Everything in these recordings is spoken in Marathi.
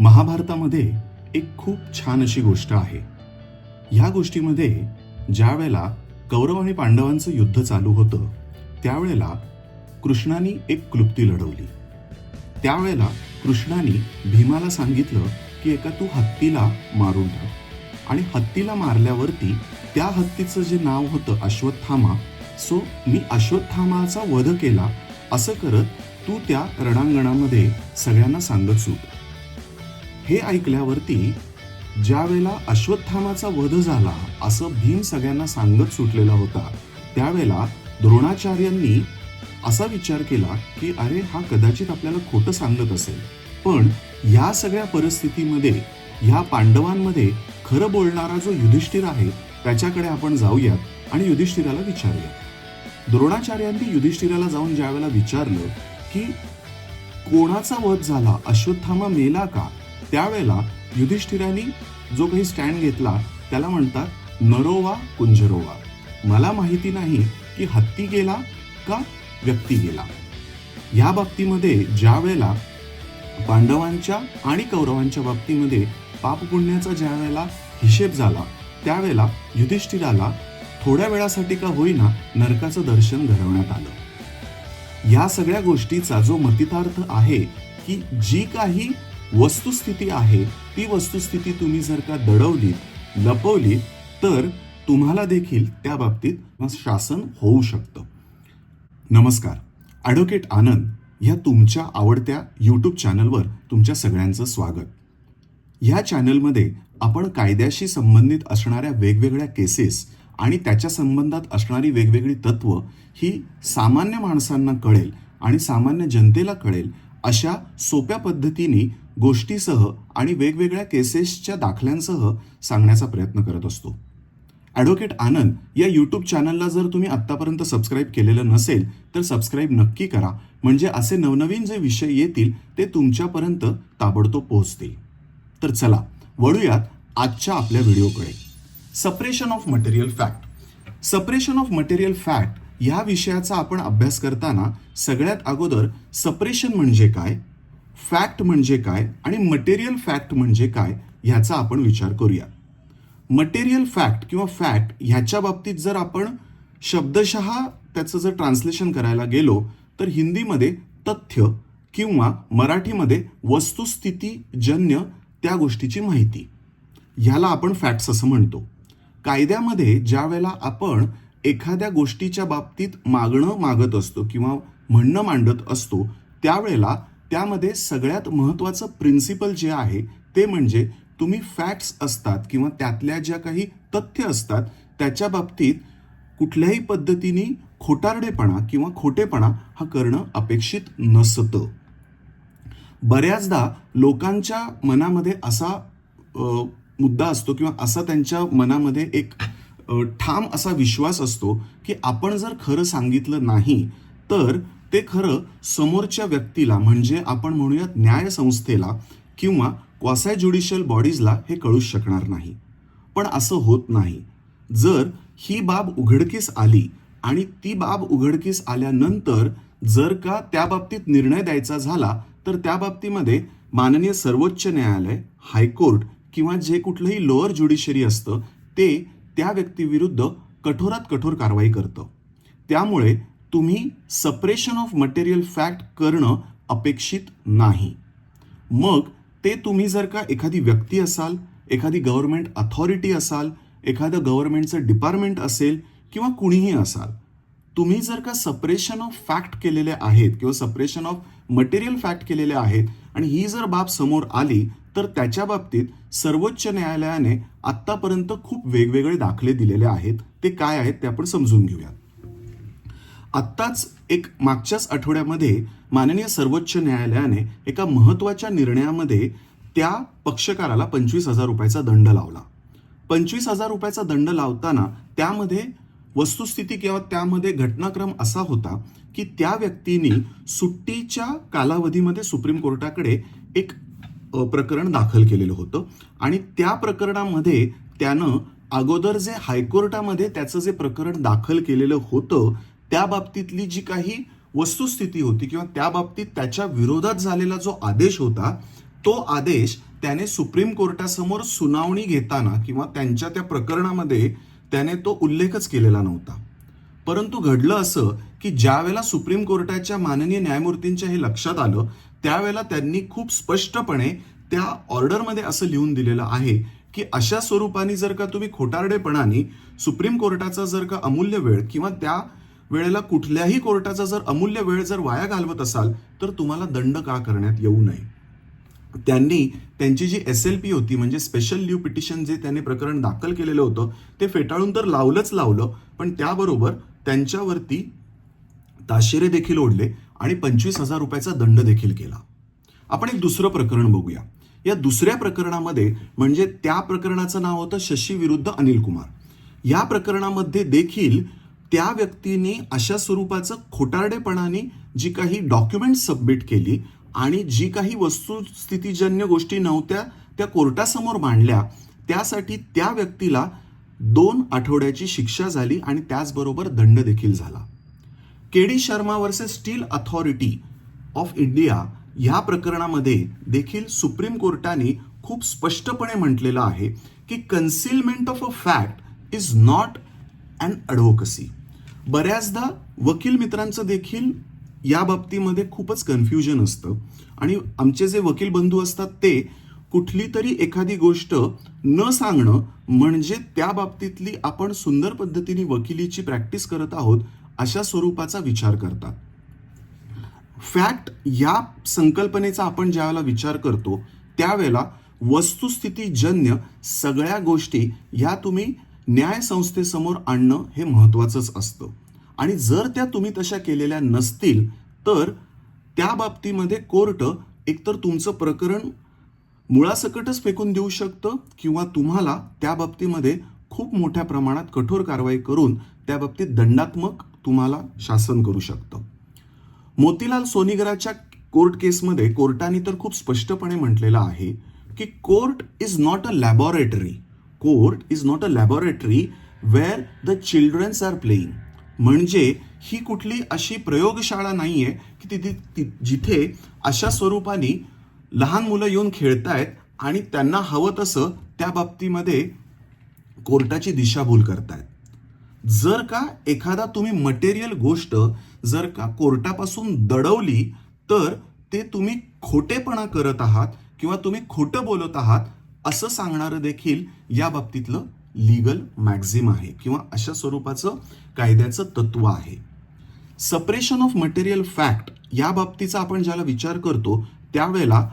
महाभारतामध्ये एक खूप छान अशी गोष्ट आहे. ह्या गोष्टीमध्ये ज्या वेळेला कौरव आणि पांडवांचं युद्ध चालू होतं त्यावेळेला कृष्णाने एक क्लुप्ती लढवली. त्यावेळेला कृष्णाने भीमाला सांगितलं की एका तू हत्तीला मारून टाक. आणि हत्तीला मारल्यावरती त्या हत्तीचं जे नाव होतं अश्वत्थामा सो मी अश्वत्थामाचा वध केला असं करत तू त्या रणांगणामध्ये सगळ्यांना सांगत सुट हे ऐकल्यावरती ज्या वेळेला अश्वत्थामाचा वध झाला असं भीम सगळ्यांना सांगत सुटलेला होता त्यावेळेला द्रोणाचार्यांनी असा विचार केला की अरे हा कदाचित आपल्याला खोटं सांगत असेल. पण या सगळ्या परिस्थितीमध्ये ह्या पांडवांमध्ये खरं बोलणारा जो युधिष्ठिर आहे त्याच्याकडे आपण जाऊयात आणि युधिष्ठिराला विचारूया द्रोणाचार्यांनी युधिष्ठिराला जाऊन ज्यावेळेला विचारलं की कोणाचा वध झाला? अश्वत्थामा मेला का? त्यावेळेला युधिष्ठिराने जो काही स्टँड घेतला त्याला म्हणतात नरोवा कुंजरोवा. मला माहिती नाही की हत्ती गेला का व्यक्ती गेला. या बाबतीमध्ये ज्या वेळेला पांडवांच्या आणि कौरवांच्या बाबतीमध्ये पापपुण्याचा ज्या वेळेला हिशेब झाला त्यावेळेला युधिष्ठिराला थोड्या वेळासाठी का होईना नरकाचं दर्शन घडवण्यात आलं. या सगळ्या गोष्टीचा जो मतितार्थ आहे की जी काही वस्तुस्थिती आहे ती वस्तुस्थिती तुम्ही जर का दडवली लपवली तर तुम्हाला देखील त्या बाबतीत शासन होऊ शकतं. नमस्कार. ॲडव्होकेट आनंद ह्या तुमच्या आवडत्या यूट्यूब चॅनलवर तुमच्या सगळ्यांचं स्वागत. ह्या चॅनलमध्ये आपण कायद्याशी संबंधित असणाऱ्या वेगवेगळ्या केसेस आणि त्याच्या संबंधात असणारी वेगवेगळी तत्व ही सामान्य माणसांना कळेल आणि सामान्य जनतेला कळेल अशा सोप्या पद्धतीने गोष्टीसह आणि वेगवेगळ्या केसेसच्या दाखल्यांसह सांगण्याचा प्रयत्न करत असतो. ॲडव्होकेट आनंद या यूट्यूब चॅनलला जर तुम्ही आत्तापर्यंत सबस्क्राईब केलेलं नसेल तर सबस्क्राईब नक्की करा. म्हणजे असे नवनवीन जे विषय येतील ते तुमच्यापर्यंत ताबडतोब पोहोचतील. तर चला वळूयात आजच्या आपल्या व्हिडिओकडे. Separation of material fact separation of material fact ह्या विषयाचा आपण अभ्यास करताना सगळ्यात अगोदर सपरेशन म्हणजे काय? फॅक्ट म्हणजे काय आणि मटेरियल फॅक्ट म्हणजे काय ह्याचा आपण विचार करूया. मटेरियल फॅक्ट किंवा फॅक्ट ह्याच्या बाबतीत जर आपण शब्दशः त्याचं जर ट्रान्सलेशन करायला गेलो तर हिंदीमध्ये तथ्य किंवा मराठीमध्ये वस्तुस्थितीजन्य त्या गोष्टीची माहिती. ह्याला आपण फॅक्ट्स असं म्हणतो. कायद्यामध्ये ज्या वेळेला आपण एखाद्या गोष्टीच्या बाबतीत मागणं मागत असतो किंवा म्हणणं मांडत असतो त्यावेळेला त्यामध्ये सगळ्यात महत्त्वाचं प्रिन्सिपल जे आहे ते म्हणजे तुम्ही फॅक्ट्स असतात किंवा त्यातल्या ज्या काही तथ्य असतात त्याच्या बाबतीत कुठल्याही पद्धतीने खोटारडेपणा किंवा खोटेपणा हा करणं अपेक्षित नसतं. बऱ्याचदा लोकांच्या मनामध्ये असा मुद्दा असतो किंवा असा त्यांच्या मनामध्ये एक ठाम असा विश्वास असतो की आपण जर खरं सांगितलं नाही तर ते खरं समोरच्या व्यक्तीला म्हणजे आपण म्हणूयात न्यायसंस्थेला किंवा क्वासाय ज्युडिशियल बॉडीजला हे कळूच शकणार नाही. पण असं होत नाही. जर ही बाब उघडकीस आली आणि ती बाब उघडकीस आल्यानंतर जर का त्या बाबतीत निर्णय द्यायचा झाला तर त्या बाबतीमध्ये माननीय सर्वोच्च न्यायालय हायकोर्ट किंवा जे कुठलंही लोअर ज्युडिशरी असतं ते त्या व्यक्तीविरुद्ध कठोरात कठोर कारवाई करतं. त्यामुळे तुम्ही सपरेशन ऑफ मटेरियल फॅक्ट करणं अपेक्षित नाही. मग ते तुम्ही जर का एखादी व्यक्ती असाल एखादी गव्हर्नमेंट अथॉरिटी असाल एखादं गव्हर्नमेंटचं डिपार्टमेंट असेल किंवा कुणीही असाल तुम्ही जर का सपरेशन ऑफ फॅक्ट केलेले आहेत किंवा सपरेशन ऑफ मटेरियल फॅक्ट केलेले आहेत आणि ही जर बाब समोर आली तर त्याच्या बाबतीत सर्वोच्च न्यायालयाने आत्तापर्यंत खूप वेगवेगळे दाखले दिलेले आहेत. ते काय आहेत ते आपण समजून घेऊयात. आत्ताच एक मागच्याच आठवड्यामध्ये माननीय सर्वोच्च न्यायालयाने एका महत्त्वाच्या निर्णयामध्ये त्या पक्षकाराला पंचवीस हजार रुपयाचा दंड लावला. पंचवीस हजार रुपयाचा दंड लावताना त्यामध्ये वस्तुस्थिती किंवा त्यामध्ये घटनाक्रम असा होता की त्या व्यक्तीने सुट्टीच्या कालावधीमध्ये सुप्रीम कोर्टाकडे एक प्रकरण दाखल केलेलं होतं आणि त्या प्रकरणामध्ये त्यानं अगोदर जे हायकोर्टामध्ये त्याचं जे प्रकरण दाखल केलेलं होतं त्या बाबतीतली जी काही वस्तुस्थिती होती किंवा त्या बाबतीत त्याच्या विरोधात झालेला जो आदेश होता तो आदेश त्याने सुप्रीम कोर्टासमोर सुनावणी घेताना किंवा त्यांच्या त्या प्रकरणामध्ये त्याने तो उल्लेखच केलेला नव्हता. परंतु घडलं असं की ज्यावेळेला सुप्रीम कोर्टाच्या माननीय न्यायमूर्तींच्या हे लक्षात आलं त्यावेळेला त्यांनी खूप स्पष्टपणे त्या ऑर्डरमध्ये असं लिहून दिलेलं आहे की अशा स्वरूपाने जर का तुम्ही खोटारडेपणाने सुप्रीम कोर्टाचा जर का अमूल्य वेळ किंवा त्या वेळेला कुठल्याही कोर्टाचा जर अमूल्य वेळ जर वाया घालवत असाल तर तुम्हाला दंड का करण्यात येऊ नये? त्यांनी त्यांची जी एस एल पी होती म्हणजे स्पेशल लिव्ह पिटिशन जे त्यांनी प्रकरण दाखल केलेलं होतं ते फेटाळून तर लावलंच लावलं पण त्याबरोबर त्यांच्यावरती ताशेरे देखील ओढले आणि पंचवीस हजार रुपयाचा दंड देखील केला. आपण एक दुसरं प्रकरण बघूया. या दुसऱ्या प्रकरणामध्ये म्हणजे त्या प्रकरणाचं नाव होतं शशी विरुद्ध अनिल कुमार. या प्रकरणामध्ये देखील त्या व्यक्तीने अशा स्वरूपाचं खोटारडेपणाने जी काही डॉक्युमेंट सबमिट केली आणि जी काही वस्तुस्थितीजन्य गोष्टी नव्हत्या त्या कोर्टासमोर मांडल्या त्यासाठी त्या व्यक्तीला दोन आठवड्याची शिक्षा झाली आणि त्याचबरोबर दंड देखील झाला. K D Sharma versus steel authority of India ह्या प्रकरणामध्ये देखील सुप्रीम कोर्टाने खूप स्पष्टपणे म्हटलेलं आहे की concealment of a fact is not and advocacy बऱ्याचदा वकील मित्रांचं देखील या बाबतीमध्ये खूपच कन्फ्युजन असतं. आणि आमचे जे वकील बंधू असतात ते कुठली तरी एखादी गोष्ट न सांगणं म्हणजे त्या बाबतीतली आपण सुंदर पद्धतीने वकिलीची प्रॅक्टिस करत आहोत अशा स्वरूपाचा विचार करतात. फॅक्ट या संकल्पनेचा आपण ज्यावेळेला विचार करतो त्यावेळेला वस्तुस्थितीजन्य सगळ्या गोष्टी या तुम्ही न्यायसंस्थेसमोर आणणं हे महत्वाचंच असतं. आणि जर त्या तुम्ही तशा केलेल्या नसतील तर त्या बाबतीमध्ये कोर्ट एकतर तुमचं प्रकरण मुळासकटच फेकून देऊ शकतं किंवा तुम्हाला त्या बाबतीमध्ये खूप मोठ्या प्रमाणात कठोर कारवाई करून त्या बाबतीत दंडात्मक तुम्हाला शासन करू शकतं. मोतीलाल सोनीगराच्या कोर्ट केसमध्ये कोर्टाने तर खूप स्पष्टपणे म्हटलेलं आहे की court is not a laboratory. Court is not a laboratory where the childrens are playing म्हणजे ही कुठली अशी प्रयोगशाळा नाहीये की तिथे जिथे अशा स्वरूपाने लहान मुलं येऊन खेळतायत आणि त्यांना हवं तसं त्या बाबतीमध्ये कोर्टाची दिशाभूल करतायत. जर का एखादा तुम्ही मटेरियल गोष्ट जर का कोर्टापासून दडवली तर ते तुम्ही खोटेपणा करत आहात किंवा तुम्ही खोटं बोलत आहात असं सांगणारं देखील या बाबतीतलं लीगल मॅक्झिम आहे किंवा अशा स्वरूपाचं कायद्याचं तत्व आहे. सपरेशन ऑफ मटेरियल फॅक्ट या बाबतीचा आपण ज्याला विचार करतो त्यावेळेला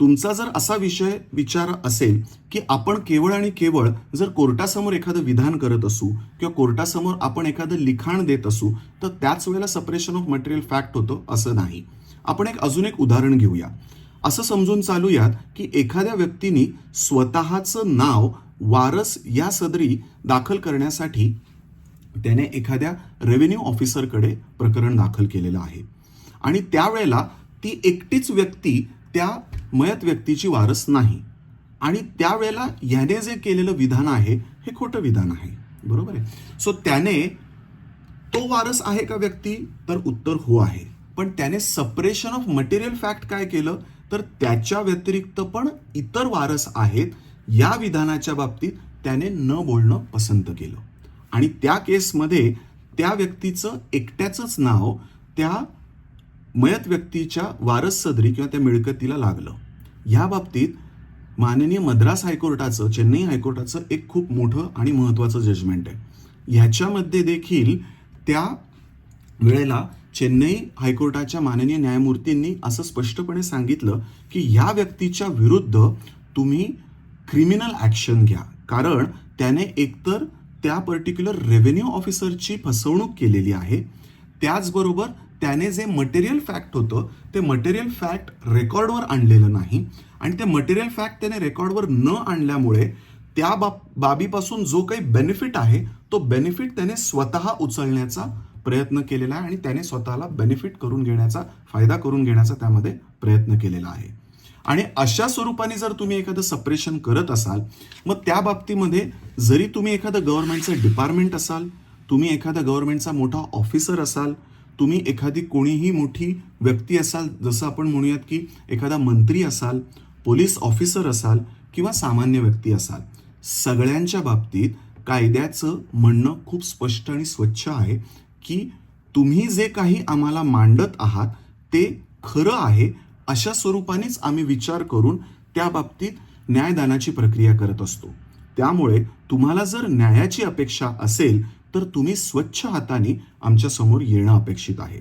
तुमचा जर असा विषय विचार असेल की आपण केवळ आणि केवळ जर कोर्टासमोर एखादं विधान करत असू किंवा कोर्टासमोर आपण एखादं लिखाण देत असू तर त्याच वेळेला सपरेशन ऑफ मटेरियल फॅक्ट होतं असं नाही. आपण एक अजून एक उदाहरण घेऊया. असं समजून चालूयात की एखाद्या व्यक्तीने स्वतःचं नाव वारस या सदरी दाखल करण्यासाठी त्याने एखाद्या रेव्हेन्यू ऑफिसरकडे प्रकरण दाखल केलेलं आहे. आणि त्यावेळेला ती एकटीच व्यक्ती त्या मयत व्यक्तीची वारस नाही. आणि त्यावेळेला याने जे केलेलं विधान आहे हे खोटं विधान आहे. बरोबर आहे? सो त्याने तो वारस आहे का व्यक्ती? तर उत्तर हो आहे. पण त्याने सपरेशन ऑफ मटेरियल फॅक्ट काय केलं? तर त्याच्या व्यतिरिक्त पण इतर वारस आहेत या विधानाच्या बाबतीत त्याने न बोलणं पसंत केलं. आणि त्या केसमध्ये त्या व्यक्तीचं एकट्याचंच नाव त्या मयत व्यक्तीच्या वारस सदरी किंवा त्या मिळकतीला लागलं. या बाबतीत माननीय मद्रास हायकोर्टाचं चेन्नई हायकोर्टाचं एक खूप मोठं आणि महत्त्वाचं जजमेंट आहे. ह्याच्यामध्ये देखील त्या वेळेला चेन्नई हायकोर्टाच्या माननीय न्यायमूर्तींनी असं स्पष्टपणे सांगितलं की या व्यक्तीच्या विरुद्ध तुम्ही क्रिमिनल ॲक्शन घ्या. कारण त्याने एकतर त्या पर्टिक्युलर रेव्हेन्यू ऑफिसरची फसवणूक केलेली आहे. त्याचबरोबर त्याने जे मटेरियल फॅक्ट होतं ते मटेरियल फॅक्ट रेकॉर्डवर आणलेलं नाही. आणि ते मटेरियल फॅक्ट त्याने रेकॉर्डवर न आणल्यामुळे त्या बाब बाबीपासून जो काही बेनिफिट आहे तो बेनिफिट त्याने स्वतः उचलण्याचा प्रयत्न केलेला आहे आणि त्याने स्वतःला बेनिफिट करून घेण्याचा फायदा करून घेण्याचा त्यामध्ये प्रयत्न केलेला आहे. आणि अशा स्वरूपाने जर तुम्ही एखादं सपरेशन करत असाल मग त्या बाबतीमध्ये जरी तुम्ही एखादं गव्हर्नमेंटचं डिपार्टमेंट असाल तुम्ही एखादा गव्हर्नमेंटचा मोठा ऑफिसर असाल तुम्ही एखादी कोणीही मोठी व्यक्ती असाल जसं आपण म्हणूयात की एखादा मंत्री असाल पोलीस ऑफिसर असाल किंवा सामान्य व्यक्ती असाल सगळ्यांच्या बाबतीत कायद्याचं म्हणणं खूप स्पष्ट आणि स्वच्छ आहे की तुम्ही जे काही आम्हाला मांडत आहात ते खरं आहे अशा स्वरूपानेच आम्ही विचार करून त्या बाबतीत न्यायदानाची प्रक्रिया करत असतो. त्यामुळे तुम्हाला जर न्यायाची अपेक्षा असेल तर तुम्ही स्वच्छ हाताने आमच्यासमोर येणं अपेक्षित आहे.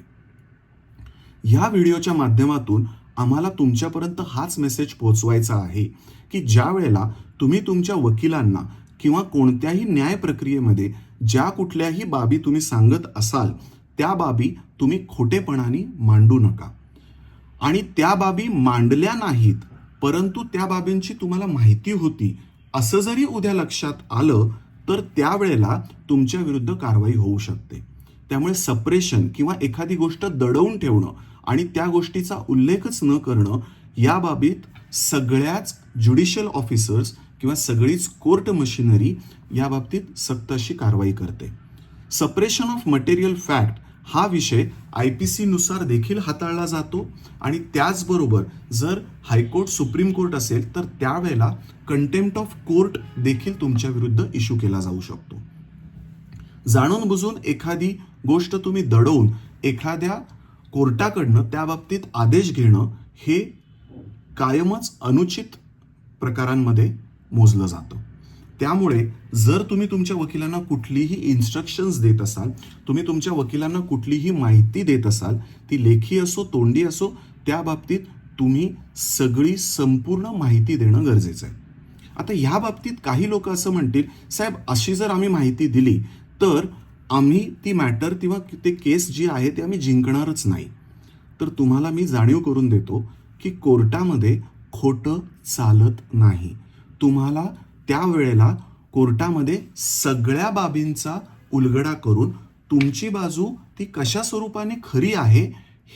ह्या व्हिडिओच्या माध्यमातून आम्हाला तुमच्यापर्यंत हाच मेसेज पोहोचवायचा आहे की ज्या वेळेला तुम्ही तुमच्या वकिलांना किंवा कोणत्याही न्याय प्रक्रियेमध्ये ज्या कुठल्याही बाबी तुम्ही सांगत असाल त्या बाबी तुम्ही खोटेपणाने मांडू नका. आणि त्या बाबी मांडल्या नाहीत परंतु त्या बाबींची तुम्हाला माहिती होती. असं जरी उद्या लक्षात आलं तर त्यावेळेला तुमच्या विरुद्ध कारवाई होऊ शकते. त्यामुळे सप्रेशन किंवा एखादी गोष्ट दडवून ठेवणं आणि त्या गोष्टीचा उल्लेखच न करणं या बाबीत सगळ्याच ज्युडिशियल ऑफिसर्स किंवा सगळीच कोर्ट मशिनरी या बाबतीत सक्त अशी कारवाई करते. सप्रेशन ऑफ मटेरियल फॅक्ट हा विषय आय पी सी नुसार देखील हाताळला जातो आणि त्याचबरोबर जर हायकोर्ट सुप्रीम कोर्ट असेल तर त्यावेळेला कंटेम्प्ट ऑफ कोर्ट देखील तुमच्या विरुद्ध इश्यू केला जाऊ शकतो. जाणून बुजून एखादी गोष्ट तुम्ही दडवून एखाद्या कोर्टाकडनं त्या बाबतीत आदेश घेणं हे कायमच अनुचित प्रकारांमध्ये मोजलं जातं. त्यामुळे जर तुम्ही तुमच्या वकिलांना कुठलीही इन्स्ट्रक्शन्स देत असाल तुम्ही तुमच्या वकिलांना कुठलीही माहिती देत असाल ती लेखी असो तोंडी असो त्या बाबतीत तुम्ही सगळी संपूर्ण माहिती देणं गरजेचं आहे. आता ह्या बाबतीत काही लोक असं म्हणतील साहेब अशी जर आम्ही माहिती दिली तर आम्ही ती मॅटर किंवा ते केस जी आहे ते आम्ही जिंकणारच नाही. तर तुम्हाला मी जाणीव करून देतो की कोर्टामध्ये खोटं चालत नाही. तुम्हाला त्यावेळेला कोर्टामध्ये सगळ्या बाबींचा उलगडा करून तुमची बाजू ती कशा स्वरूपाने खरी आहे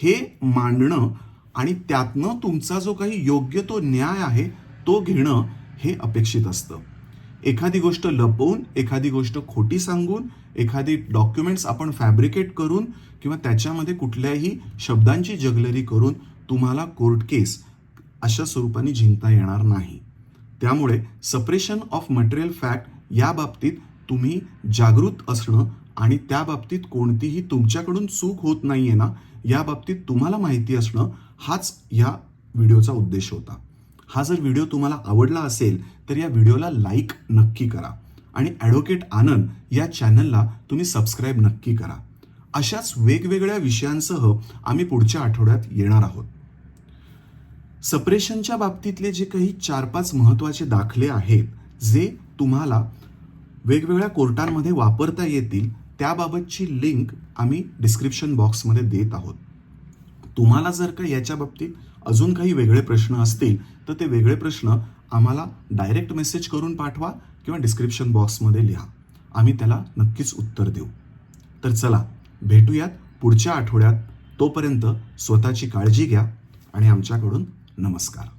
हे मांडणं आणि त्यातनं तुमचा जो काही योग्य तो न्याय आहे तो घेणं हे अपेक्षित असतं. एखादी गोष्ट लपवून एखादी गोष्ट खोटी सांगून एखादी डॉक्युमेंट्स आपण फॅब्रिकेट करून किंवा त्याच्यामध्ये कुठल्याही शब्दांची जगलरी करून तुम्हाला कोर्ट केस अशा स्वरूपाने जिंकता येणार नाही. त्यामुळे सपरेशन ऑफ मटेरियल फॅक्ट या बाबतीत तुम्ही जागृत असणं आणि त्या बाबतीत कोणतीही तुमच्याकडून चूक होत नाही आहे ना या बाबतीत तुम्हाला माहिती असणं हाच या व्हिडिओचा उद्देश होता. हा जर व्हिडिओ तुम्हाला आवडला असेल तर या व्हिडिओला लाईक नक्की करा आणि ॲडव्होकेट आनंद या चॅनलला तुम्ही सबस्क्राईब नक्की करा. अशाच वेगवेगळ्या विषयांसह आम्ही पुढच्या आठवड्यात येणार आहोत. सप्रेशनच्या बाबतीतले जे काही चार पाच महत्त्वाचे दाखले आहेत जे तुम्हाला वेगवेगळ्या कोर्टांमध्ये वापरता येतील त्याबाबतची लिंक आम्ही डिस्क्रिप्शन बॉक्समध्ये देत आहोत. तुम्हाला जर का याच्या बाबतीत अजून काही वेगळे प्रश्न असतील तर ते वेगळे प्रश्न आम्हाला डायरेक्ट मेसेज करून पाठवा किंवा डिस्क्रिप्शन बॉक्समध्ये लिहा. आम्ही त्याला नक्कीच उत्तर देऊ. तर चला भेटूयात पुढच्या आठवड्यात. तोपर्यंत स्वतःची काळजी घ्या आणि आमच्याकडून नमस्कार.